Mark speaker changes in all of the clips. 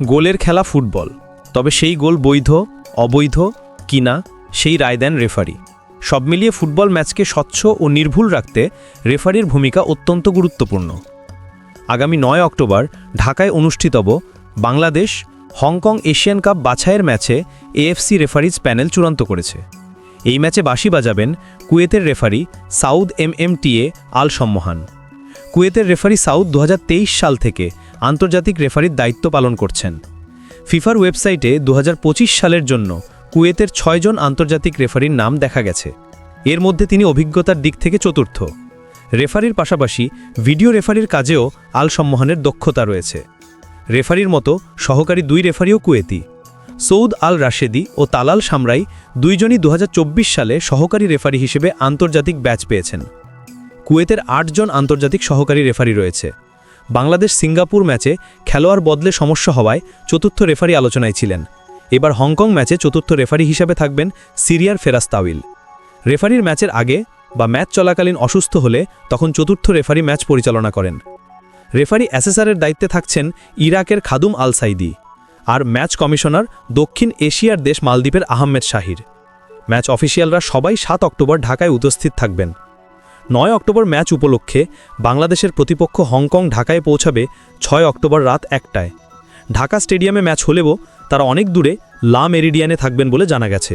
Speaker 1: গোলের খেলা ফুটবল, তবে সেই গোল বৈধ, অবৈধ, কিনা, সেই রায় দেন রেফারি। সব মিলিয়ে ফুটবল ম্যাচকে স্বচ্ছ ও নির্ভুল রাখতে রেফারির ভূমিকা অত্যন্ত গুরুত্বপূর্ণ। আগামী নয় অক্টোবর ঢাকায় অনুষ্ঠিতব Bangladesh Hong Kong Asian Cup বাছাইয়ের ম্যাচে এএফসি রেফারিজ প্যানেল চূড়ান্ত করেছে। এই ম্যাচে বাঁশি বাজাবেন কুয়েতের referee Saud M M TA Al সম্মোহান কুয়েতের রেফারি সাউদ দু হাজার তেইশ সাল থেকে আন্তর্জাতিক রেফারির দায়িত্ব পালন করছেন। ফিফার ওয়েবসাইটে দু হাজার পঁচিশ সালের জন্য কুয়েতের ছয়জন আন্তর্জাতিক রেফারির নাম দেখা গেছে। এর মধ্যে তিনি অভিজ্ঞতার দিক থেকে চতুর্থ। রেফারির পাশাপাশি ভিডিও রেফারির কাজেও আল সম্মোহনের দক্ষতা রয়েছে। রেফারির মতো সহকারী দুই রেফারিও কুয়েতি। সৌদ আল রাশেদি ও তালাল সামরাই দুইজনই দু হাজার চব্বিশ সালে সহকারী রেফারি হিসেবে আন্তর্জাতিক ব্যাচ পেয়েছেন। কুয়েতের আটজন আন্তর্জাতিক সহকারী রেফারি রয়েছে। বাংলাদেশ সিঙ্গাপুর ম্যাচে খেলোয়াড় বদলে সমস্যা হওয়ায় চতুর্থ রেফারি আলোচনায় ছিলেন। এবার হংকং ম্যাচে চতুর্থ রেফারি হিসাবে থাকবেন সিরিয়ার ফেরাজ তাউইল রেফারির ম্যাচের আগে বা ম্যাচ চলাকালীন অসুস্থ হলে তখন চতুর্থ রেফারি ম্যাচ পরিচালনা করেন। রেফারি অ্যাসেসারের দায়িত্বে থাকছেন ইরাকের খাদুম আল সাইদি আর ম্যাচ কমিশনার দক্ষিণ এশিয়ার দেশ মালদ্বীপের আহমেদ শাহির। ম্যাচ অফিসিয়ালরা সবাই সাত অক্টোবর ঢাকায় উপস্থিত থাকবেন। নয় অক্টোবর ম্যাচ উপলক্ষে বাংলাদেশের প্রতিপক্ষ হংকং ঢাকায় পৌঁছাবে ছয় অক্টোবর রাত একটায়। ঢাকা স্টেডিয়ামে ম্যাচ হলেও তারা অনেক দূরে লা মেরিডিয়ানে থাকবেন বলে জানা গেছে।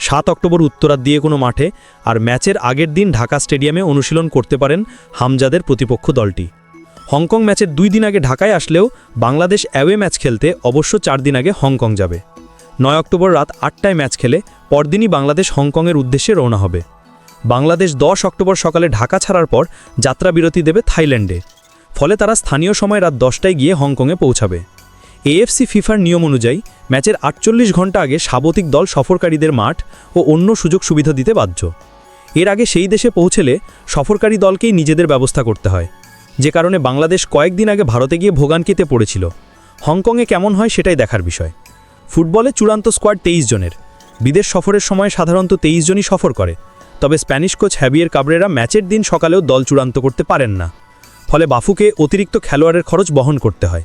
Speaker 1: সাত অক্টোবর উত্তরাত দিয়ে কোনো মাঠে আর ম্যাচের আগের দিন ঢাকা স্টেডিয়ামে অনুশীলন করতে পারেন হামজাদের প্রতিপক্ষ দলটি। হংকং ম্যাচের দুই দিন আগে ঢাকায় আসলেও বাংলাদেশ অ্যাওয়ে ম্যাচ খেলতে অবশ্য চার দিন আগে হংকং যাবে। নয় অক্টোবর রাত আটটায় ম্যাচ খেলে পরদিনই বাংলাদেশ হংকংয়ের উদ্দেশ্যে রওনা হবে। বাংলাদেশ দশ অক্টোবর সকালে ঢাকা ছাড়ার পর যাত্রা বিরতি দেবে থাইল্যান্ডে। ফলে তারা স্থানীয় সময় রাত দশটায় গিয়ে হংকংয়ে পৌঁছাবে। এএফসি ফিফার নিয়ম অনুযায়ী ম্যাচের আটচল্লিশ ঘণ্টা আগে স্বাগতিক দল সফরকারীদের মাঠ ও অন্য সুযোগ সুবিধা দিতে বাধ্য। এর আগে সেই দেশে পৌঁছেলে সফরকারী দলকেই নিজেদের ব্যবস্থা করতে হয়। যে কারণে বাংলাদেশ কয়েকদিন আগে ভারতে গিয়ে ভোগান্তিতে পড়েছিল। হংকংয়ে কেমন হয় সেটাই দেখার বিষয়। ফুটবলে চূড়ান্ত স্কোয়াড তেইশ জনের। বিদেশ সফরের সময় সাধারণত তেইশ জনই সফর করে। তবে স্প্যানিশ কোচ হ্যাবিয়ের কাবরেরা ম্যাচের দিন সকালেও দল চূড়ান্ত করতে পারেন না। ফলে বাফুকে অতিরিক্ত খেলোয়াড়ের খরচ বহন করতে হয়।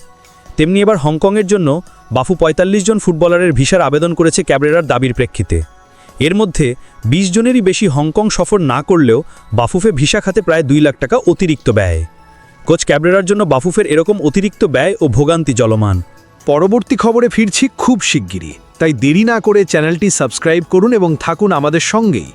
Speaker 1: তেমনি এবার হংকংয়ের জন্য বাফু ৪৫ জন ফুটবলারের ভিসার আবেদন করেছে ক্যাবরেরার দাবির প্রেক্ষিতে। এর মধ্যে ২০ জনেরই বেশি হংকং সফর না করলেও বাফুফে ভিসা খাতে প্রায় দুই লাখ টাকা অতিরিক্ত ব্যয়। কোচ ক্যাবরেরার জন্য বাফুফের এরকম অতিরিক্ত ব্যয় ও ভোগান্তি চলমান
Speaker 2: পরবর্তী খবরে ফিরছি খুব শিগগিরই। তাই দেরি না করে চ্যানেলটি সাবস্ক্রাইব করুন এবং থাকুন আমাদের সঙ্গেই।